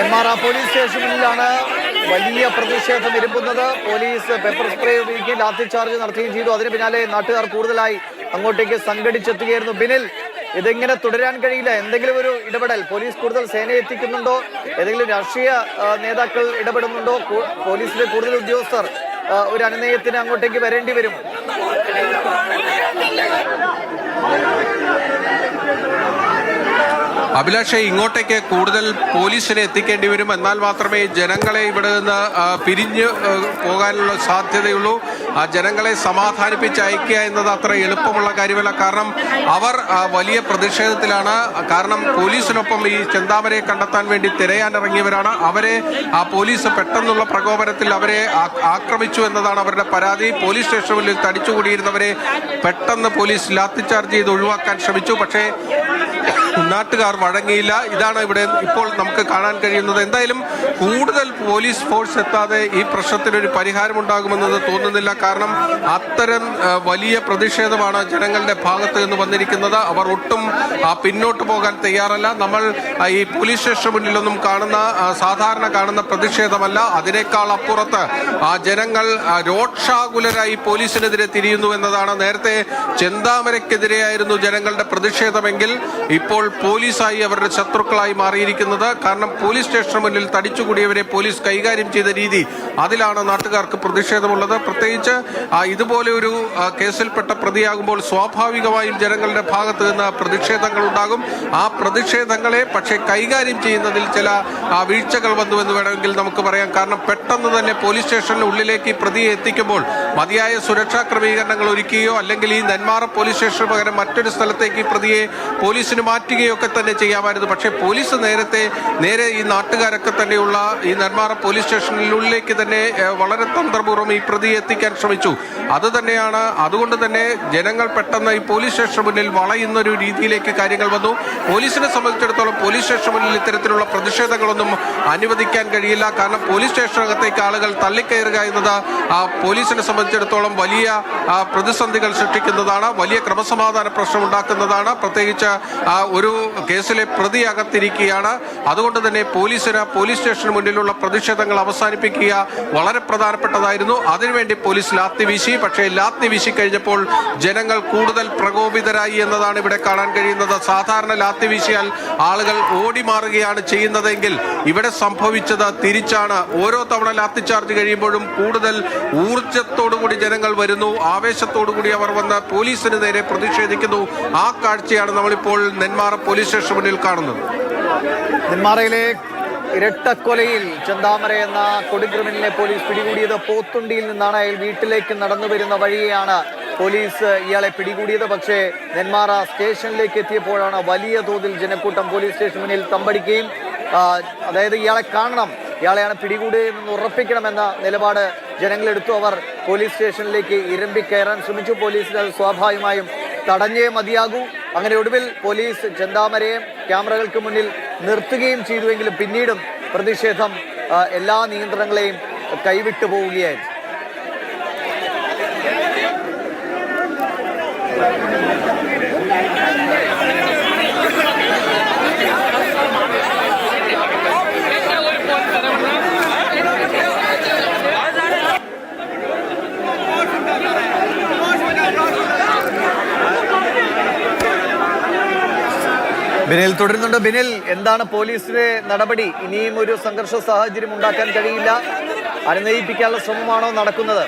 Nenmara police സ്റ്റേഷനിലാണ് വലിയ പ്രതിഷേധം ഇരുമ്പുന്നത് പോലീസ് പെപ്പർ സ്പ്രേ ഉപയോഗിക്കുകയും ലാത്തി ചാർജ് നടത്തുകയും ചെയ്തു. അതിന് പിന്നാലെ നാട്ടുകാർ കൂടുതലായി അങ്ങോട്ടേക്ക് സംഘടിച്ചെത്തുകയായിരുന്നു. ബിനിൽ ഇതിങ്ങനെ തുടരാൻ കഴിയില്ല? എന്തെങ്കിലും ഒരു ഇടപെടൽ? പോലീസ് കൂടുതൽ സേന എത്തിക്കുന്നുണ്ടോ? ഏതെങ്കിലും രാഷ്ട്രീയ നേതാക്കൾ ഇടപെടുന്നുണ്ടോ? പോലീസിലെ കൂടുതൽ ഉദ്യോഗസ്ഥർ ഒരു അനുനയത്തിന് അങ്ങോട്ടേക്ക് വരേണ്ടി വരും. അഭിലാഷെ ഇങ്ങോട്ടേക്ക് കൂടുതൽ പോലീസിനെ എത്തിക്കേണ്ടി വരും. എന്നാൽ മാത്രമേ ജനങ്ങളെ ഇവിടെ നിന്ന് പിരിഞ്ഞു പോകാനുള്ള സാധ്യതയുള്ളൂ. ആ ജനങ്ങളെ സമാധാനിപ്പിച്ച് അയക്കുക എന്നത് അത്ര എളുപ്പമുള്ള കാര്യമല്ല. കാരണം അവർ വലിയ പ്രതിഷേധത്തിലാണ്. കാരണം പോലീസിനൊപ്പം ഈ ചെന്താമരയെ കണ്ടെത്താൻ വേണ്ടി തിരയാനിറങ്ങിയവരാണ്. അവരെ ആ പോലീസ് പെട്ടെന്നുള്ള പ്രകോപനത്തിൽ അവരെ ആക്രമിച്ചു എന്നതാണ് അവരുടെ പരാതി. പോലീസ് സ്റ്റേഷനിൽ തടിച്ചുകൂടിയിരുന്നവരെ പെട്ടെന്ന് പോലീസ് ലാത്തിചാർജ് ചെയ്ത് ഒഴിവാക്കാൻ ശ്രമിച്ചു. പക്ഷേ നാട്ടുകാർ വഴങ്ങിയില്ല. ഇതാണ് ഇവിടെ ഇപ്പോൾ നമുക്ക് കാണാൻ കഴിയുന്നത്. എന്തായാലും കൂടുതൽ പോലീസ് ഫോഴ്സ് എത്താതെ ഈ പ്രശ്നത്തിനൊരു പരിഹാരമുണ്ടാകുമെന്നത് തോന്നുന്നില്ല. കാരണം അത്തരം വലിയ പ്രതിഷേധമാണ് ജനങ്ങളുടെ ഭാഗത്ത് നിന്ന് വന്നിരിക്കുന്നത്. അവർ ഒട്ടും പിന്നോട്ട് പോകാൻ തയ്യാറല്ല. നമ്മൾ ഈ പോലീസ് സ്റ്റേഷന് മുന്നിലൊന്നും കാണുന്ന സാധാരണ കാണുന്ന പ്രതിഷേധമല്ല. അതിനേക്കാൾ അപ്പുറത്ത് ആ ജനങ്ങൾ രോക്ഷാകുലരായി പോലീസിനെതിരെ തിരിയുന്നു എന്നതാണ്. നേരത്തെ ചെന്താമരയ്ക്കെതിരെയായിരുന്നു ജനങ്ങളുടെ പ്രതിഷേധമെങ്കിൽ ഇപ്പോൾ പോലീസായി അവരുടെ ശത്രുക്കളായി മാറിയിരിക്കുന്നത്. കാരണം പോലീസ് സ്റ്റേഷന് മുന്നിൽ തടിച്ചുകൂടിയവരെ പോലീസ് കൈകാര്യം ചെയ്ത രീതി അതിലാണ് നാട്ടുകാർക്ക് പ്രതിഷേധമുള്ളത്. പ്രത്യേകിച്ച് ഇതുപോലെ ഒരു കേസിൽപ്പെട്ട പ്രതിയാകുമ്പോൾ സ്വാഭാവികമായും ജനങ്ങളുടെ ഭാഗത്ത് നിന്ന് പ്രതിഷേധങ്ങൾ ഉണ്ടാകും. ആ പ്രതിഷേധങ്ങളെ പക്ഷേ കൈകാര്യം ചെയ്യുന്നതിൽ ചില വീഴ്ചകൾ വന്നു എന്ന് വേണമെങ്കിൽ നമുക്ക് പറയാം. കാരണം പെട്ടെന്ന് തന്നെ പോലീസ് സ്റ്റേഷനിൽ ഉള്ളിലേക്ക് പ്രതിയെ എത്തിക്കുമ്പോൾ മതിയായ സുരക്ഷാ ക്രമീകരണങ്ങൾ ഒരുക്കുകയോ അല്ലെങ്കിൽ ഈ നെന്മാറ പോലീസ് സ്റ്റേഷന് പകരം മറ്റൊരു സ്ഥലത്തേക്ക് പ്രതിയെ പോലീസിന് മാറ്റുകയോ ഒക്കെ തന്നെ ചെയ്യാമായിരുന്നു. പക്ഷേ പോലീസ് നേരത്തെ നേരെ ഈ നാട്ടുകാരൊക്കെ തന്നെയുള്ള ഈ നെന്മാറ പോലീസ് സ്റ്റേഷനിലുള്ളിലേക്ക് തന്നെ വളരെ തന്ത്രപൂർവം ഈ പ്രതിയെ എത്തിക്കാൻ ശ്രമിച്ചു. അത് തന്നെയാണ് അതുകൊണ്ട് തന്നെ ജനങ്ങൾ പെട്ടെന്ന് ഈ പോലീസ് സ്റ്റേഷന് മുന്നിൽ വളയുന്ന ഒരു രീതിയിലേക്ക് കാര്യങ്ങൾ വന്നു. പോലീസിനെ സംബന്ധിച്ചിടത്തോളം പോലീസ് സ്റ്റേഷന് മുന്നിൽ ഇത്തരത്തിലുള്ള പ്രതിഷേധങ്ങളൊന്നും അനുവദിക്കാൻ കഴിയില്ല. കാരണം പോലീസ് സ്റ്റേഷനകത്തേക്ക് ആളുകൾ തള്ളിക്കയറുക എന്നത് പോലീസിനെ സംബന്ധിച്ചിടത്തോളം വലിയ പ്രതിസന്ധികൾ സൃഷ്ടിക്കുന്നതാണ് വലിയ ക്രമസമാധാന പ്രശ്നം ഉണ്ടാക്കുന്നതാണ്. പ്രത്യേകിച്ച് ഒരു കേസിലെ പ്രതി അകത്തിരിക്കുകയാണ് അതുകൊണ്ട് തന്നെ പോലീസിന് പോലീസ് സ്റ്റേഷന് മുന്നിലുള്ള പ്രതിഷേധങ്ങൾ അവസാനിപ്പിക്കുക വളരെ പ്രധാനപ്പെട്ടതായിരുന്നു. അതിനുവേണ്ടി പോലീസ് ലാത്തി വീശി. പക്ഷേ ലാത്തി വീശി കഴിഞ്ഞപ്പോൾ ജനങ്ങൾ കൂടുതൽ പ്രകോപിതരായി എന്നതാണ് ഇവിടെ കാണാൻ കഴിയുന്നത്. സാധാരണ ലാത്തി വീശിയാൽ ആളുകൾ ഓടി മാറുകയാണ് ചെയ്യുന്നതെങ്കിൽ ഇവിടെ സംഭവിച്ചത് തിരിച്ചാണ്. ഓരോ തവണ ലാത്തി ചാർജ് കഴിയുമ്പോഴും കൂടുതൽ ഊർജത്തോടുകൂടി ജനങ്ങൾ വരുന്നു. ആവേശത്തോടുകൂടി അവർ വന്ന് പോലീസിന് നേരെ പ്രതിഷേധിക്കുന്നു. ആ കാഴ്ചയാണ് നമ്മളിപ്പോൾ പോലീസ് സ്റ്റേഷൻ മുന്നിൽ കാണുന്നത്. നെന്മാറയിലെ ഇരട്ടക്കൊലയിൽ ചന്താമര എന്ന കൊടിക്രിമിനലിനെ പോലീസ് പിടികൂടിയത് പോത്തുണ്ടിയിൽ നിന്നാണ്. അയാൾ വീട്ടിലേക്ക് നടന്നു വരുന്ന വഴിയെയാണ് പോലീസ് ഇയാളെ പിടികൂടിയത്. പക്ഷേ നെന്മാറ സ്റ്റേഷനിലേക്ക് എത്തിയപ്പോഴാണ് വലിയ തോതിൽ ജനക്കൂട്ടം പോലീസ് സ്റ്റേഷൻ മുന്നിൽ തമ്പടിക്കുകയും അതായത് ഇയാളെ കാണണം ഇയാളെയാണ് പിടികൂടിയതെന്ന് ഉറപ്പിക്കണമെന്ന നിലപാട് ജനങ്ങളെടുത്തു. അവർ പോലീസ് സ്റ്റേഷനിലേക്ക് ഇരമ്പി കയറാൻ ശ്രമിച്ചു. പോലീസിന് അത് സ്വാഭാവികമായും തടഞ്ഞേ മതിയാകൂ. അങ്ങനെ ഒടുവിൽ പോലീസ് ചെന്താമരയെ ക്യാമറകൾക്ക് മുന്നിൽ നിർത്തുകയും ചെയ്തുവെങ്കിലും പിന്നീടും പ്രതിഷേധം എല്ലാ നിയന്ത്രണങ്ങളെയും കൈവിട്ടു പോവുകയായിരുന്നു. ബിനിൽ തുടരുന്നുണ്ട്. ബിനിൽ എന്താണ് പോലീസിന്റെ നടപടി? ഇനിയും ഒരു സംഘർഷ സാഹചര്യം ഉണ്ടാക്കാൻ കഴിയില്ല. അനുനയിപ്പിക്കാനുള്ള ശ്രമമാണോ നടക്കുന്നത്?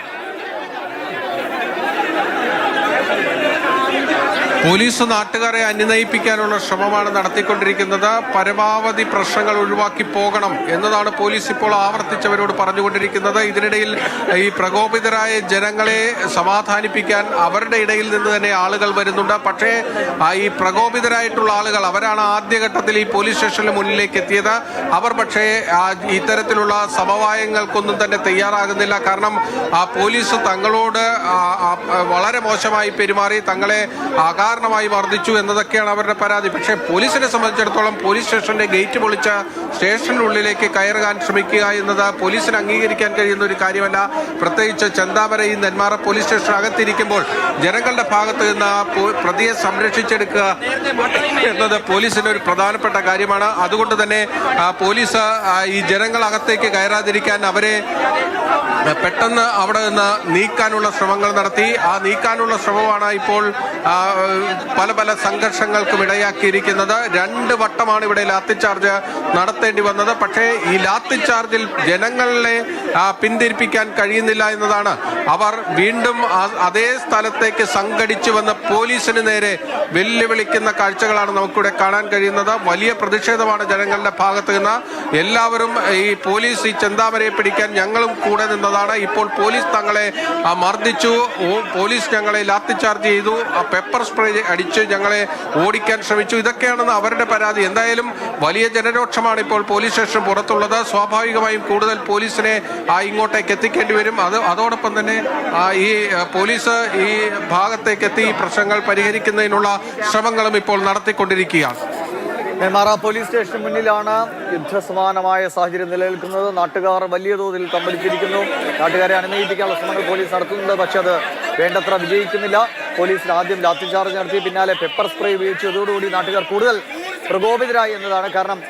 പോലീസ് നാട്ടുകാരെ അനുനയിപ്പിക്കാനുള്ള ശ്രമമാണ് നടത്തിക്കൊണ്ടിരിക്കുന്നത്. പരമാവധി പ്രശ്നങ്ങൾ ഒഴിവാക്കി പോകണം എന്നതാണ് പോലീസ് ഇപ്പോൾ ആവർത്തിച്ചവരോട് പറഞ്ഞുകൊണ്ടിരിക്കുന്നത്. ഇതിനിടയിൽ ഈ പ്രകോപിതരായ ജനങ്ങളെ സമാധാനിപ്പിക്കാൻ അവരുടെ ഇടയിൽ നിന്ന് തന്നെ ആളുകൾ വരുന്നുണ്ട്. പക്ഷേ ഈ പ്രകോപിതരായിട്ടുള്ള ആളുകൾ അവരാണ് ആദ്യഘട്ടത്തിൽ ഈ പോലീസ് സ്റ്റേഷന് മുന്നിലേക്ക് എത്തിയത്. അവർ പക്ഷേ ഇത്തരത്തിലുള്ള സമവായങ്ങൾക്കൊന്നും തന്നെ തയ്യാറാകുന്നില്ല. കാരണം ആ പോലീസ് തങ്ങളോട് വളരെ മോശമായി പെരുമാറി. തങ്ങളെ ആകാശ അകാരണമായി വർദ്ധിച്ചു എന്നതൊക്കെയാണ് അവരുടെ പരാതി. പക്ഷേ പോലീസിനെ സംബന്ധിച്ചിടത്തോളം പോലീസ് സ്റ്റേഷന്റെ ഗേറ്റ് പൊളിച്ച സ്റ്റേഷനുള്ളിലേക്ക് കയറുകാൻ ശ്രമിക്കുക എന്നത് പോലീസിന് അംഗീകരിക്കാൻ കഴിയുന്ന ഒരു കാര്യമല്ല. പ്രത്യേകിച്ച് ചെന്താമരയും നെന്മാറ പോലീസ് സ്റ്റേഷൻ അകത്തിരിക്കുമ്പോൾ ജനങ്ങളുടെ ഭാഗത്ത് നിന്ന് പ്രതിയെ സംരക്ഷിച്ചെടുക്കുക എന്നത് പോലീസിന് ഒരു പ്രധാനപ്പെട്ട കാര്യമാണ്. അതുകൊണ്ട് തന്നെ പോലീസ് ഈ ജനങ്ങൾ അകത്തേക്ക് കയറാതിരിക്കാൻ അവരെ പെട്ടെന്ന് അവിടെ നിന്ന് നീക്കാനുള്ള ശ്രമങ്ങൾ നടത്തി. ആ നീക്കാനുള്ള ശ്രമമാണ് ഇപ്പോൾ പല പല സംഘർഷങ്ങൾക്കും ഇടയാക്കിയിരിക്കുന്നത്. രണ്ട് വട്ടമാണ് ഇവിടെ ലാത്തി ചാർജ് നടത്തേണ്ടി വന്നത്. പക്ഷേ ഈ ലാത്തി ചാർജിൽ ജനങ്ങളെ പിന്തിരിപ്പിക്കാൻ കഴിയുന്നില്ല എന്നതാണ്. അവർ വീണ്ടും അതേ സ്ഥലത്തേക്ക് സംഘടിച്ചു വന്ന് പോലീസിന് നേരെ വെല്ലുവിളിക്കുന്ന കാഴ്ചകളാണ് നമുക്കിവിടെ കാണാൻ കഴിയുന്നത്. വലിയ പ്രതിഷേധമാണ് ജനങ്ങളുടെ ഭാഗത്ത് നിന്ന്. എല്ലാവരും ഈ പോലീസ് ഈ ചെന്താമരയെ പിടിക്കാൻ ഞങ്ങളും കൂടെ നിന്നതാണ് ഇപ്പോൾ പോലീസ് തങ്ങളെ മർദ്ദിച്ചു. പോലീസ് ഞങ്ങളെ ലാത്തി ചാർജ് ചെയ്തു. പെപ്പർ സ്പ്രേ അടിച്ച് ഞങ്ങളെ ഓടിക്കാൻ ശ്രമിച്ചു. ഇതൊക്കെയാണെന്ന് അവരുടെ പരാതി. എന്തായാലും വലിയ ജനരോക്ഷമാണ് ഇപ്പോൾ പോലീസ് സ്റ്റേഷൻ പുറത്തുള്ളത്. സ്വാഭാവികമായും കൂടുതൽ പോലീസിനെ ഇങ്ങോട്ടേക്ക് എത്തിക്കേണ്ടി വരും. അത് അതോടൊപ്പം തന്നെ ഈ പോലീസ് ഈ ഭാഗത്തേക്ക് എത്തി പ്രശ്നങ്ങൾ പരിഹരിക്കുന്നതിനുള്ള ശ്രമങ്ങളും ഇപ്പോൾ നടത്തിക്കൊണ്ടിരിക്കുകയാണ്. നെന്മാറ പോലീസ് സ്റ്റേഷന് മുന്നിലാണ് യുദ്ധസമാനമായ സാഹചര്യം നിലനിൽക്കുന്നത്. നാട്ടുകാർ വലിയ തോതിൽ തമ്പടിച്ചിരിക്കുന്നു നാട്ടുകാരെ അനുനയിപ്പിക്കാനുള്ള ശ്രമങ്ങൾ പോലീസ് നടത്തുന്നുണ്ട്. പക്ഷെ അത് വേണ്ടത്ര വിജയിക്കുന്നില്ല. പോലീസിന് ആദ്യം ലാത്തിചാർജ് നടത്തി പിന്നാലെ പെപ്പർ സ്പ്രേ ഉപയോഗിച്ചു. നാട്ടുകാർ കൂടുതൽ പ്രകോപിതരായി എന്നതാണ് കാരണം.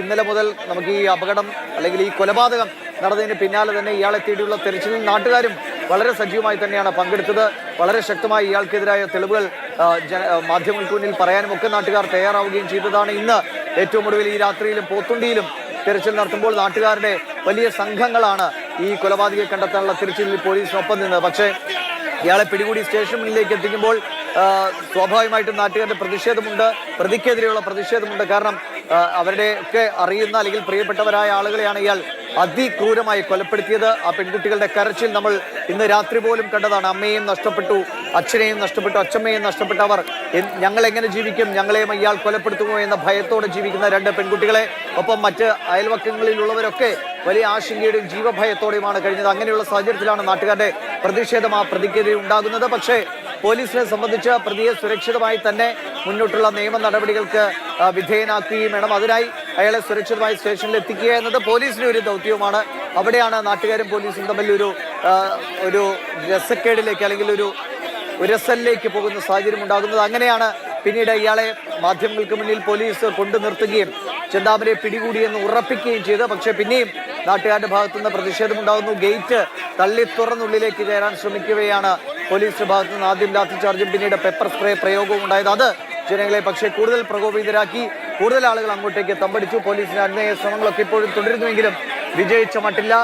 ഇന്നലെ മുതൽ നമുക്ക് ഈ അപകടം അല്ലെങ്കിൽ ഈ കൊലപാതകം നടന്നതിന് പിന്നാലെ തന്നെ ഇയാളെ തേടിയുള്ള തെരച്ചിലിൽ നാട്ടുകാരും വളരെ സജീവമായി തന്നെയാണ് പങ്കെടുത്തത്. വളരെ ശക്തമായി ഇയാൾക്കെതിരായ തെളിവുകൾ മാധ്യമങ്ങൾക്ക് മുന്നിൽ പറയാനും ഒക്കെ നാട്ടുകാർ തയ്യാറാവുകയും ചെയ്തതാണ്. ഇന്ന് ഏറ്റവും ഒടുവിൽ ഈ രാത്രിയിലും പോത്തുണ്ടിയിലും തിരച്ചിൽ നടത്തുമ്പോൾ നാട്ടുകാരുടെ വലിയ സംഘങ്ങളാണ് ഈ കൊലപാതകയെ കണ്ടെത്താനുള്ള തിരച്ചിലിൽ പോലീസിനൊപ്പം നിന്നത് പക്ഷേ ഇയാളെ പിടികൂടി സ്റ്റേഷൻ മുന്നിലേക്ക് എത്തിക്കുമ്പോൾ സ്വാഭാവികമായിട്ടും നാട്ടുകാരുടെ പ്രതിഷേധമുണ്ട് പ്രതിക്കെതിരെയുള്ള പ്രതിഷേധമുണ്ട്. കാരണം അവരുടെ ഒക്കെ അറിയുന്ന അല്ലെങ്കിൽ പ്രിയപ്പെട്ടവരായ ആളുകളെയാണ് ഇയാൾ അതിക്രൂരമായി കൊലപ്പെടുത്തിയത്. ആ പെൺകുട്ടികളുടെ കരച്ചിൽ നമ്മൾ ഇന്ന് രാത്രി പോലും കണ്ടതാണ്. അമ്മയെയും നഷ്ടപ്പെട്ടു. അച്ഛനെയും നഷ്ടപ്പെട്ടു അച്ഛമ്മയെയും നഷ്ടപ്പെട്ടവർ ഞങ്ങൾ എങ്ങനെ ജീവിക്കും? ഞങ്ങളെയും അയാൾ കൊലപ്പെടുത്തുമോ എന്ന ഭയത്തോടെ ജീവിക്കുന്ന രണ്ട് പെൺകുട്ടികളെ. ഒപ്പം മറ്റ് അയൽവക്കങ്ങളിലുള്ളവരൊക്കെ വലിയ ആശങ്കയുടെയും ജീവഭയത്തോടെയുമാണ് കഴിഞ്ഞത്. അങ്ങനെയുള്ള സാഹചര്യത്തിലാണ് നാട്ടുകാരുടെ പ്രതിഷേധം ആ പ്രതിക്രിയ ഉണ്ടാകുന്നത്. പക്ഷേ പോലീസിനെ സംബന്ധിച്ച് പ്രതിയെ സുരക്ഷിതമായി തന്നെ മുന്നോട്ടുള്ള നിയമ നടപടികൾക്ക് വിധേയനാക്കുകയും വേണം. അതിനായി അയാളെ സുരക്ഷിതമായി സ്റ്റേഷനിൽ എത്തിക്കുക എന്നത് പോലീസിന്റെ ഒരു ദൗത്യവുമാണ്. അവിടെയാണ് നാട്ടുകാരും പോലീസും തമ്മിൽ ഒരു ഒരു രസക്കേടിലേക്ക് അല്ലെങ്കിൽ ഒരു ഉരസലിലേക്ക് പോകുന്ന സാഹചര്യം ഉണ്ടാകുന്നത്. അങ്ങനെയാണ് പിന്നീട് ഇയാളെ മാധ്യമങ്ങൾക്ക് മുന്നിൽ പോലീസ് കൊണ്ടു നിർത്തുകയും ചെന്താമരെ പിടികൂടിയെന്ന് ഉറപ്പിക്കുകയും ചെയ്തു പക്ഷേ പിന്നെയും നാട്ടുകാരുടെ ഭാഗത്തുനിന്ന് പ്രതിഷേധമുണ്ടാകുന്നു ഗേറ്റ് തള്ളി തുറന്നുള്ളിലേക്ക് കയറാൻ ശ്രമിക്കുകയാണ് പോലീസിന്റെ ഭാഗത്തു നിന്ന് ആദ്യം ലാത്തിചാർജും പിന്നീട് പെപ്പർ സ്പ്രേ പ്രയോഗവും ഉണ്ടായത്. അത് ജനങ്ങളെ പക്ഷേ കൂടുതൽ പ്രകോപിതരാക്കി കൂടുതൽ ആളുകൾ അങ്ങോട്ടേക്ക് തമ്പടിച്ചു. പോലീസിന്റെ അന്വയ ശ്രമങ്ങളൊക്കെ ഇപ്പോഴും തുടരുന്നുവെങ്കിലും വിജയിച്ച മട്ടില്ല.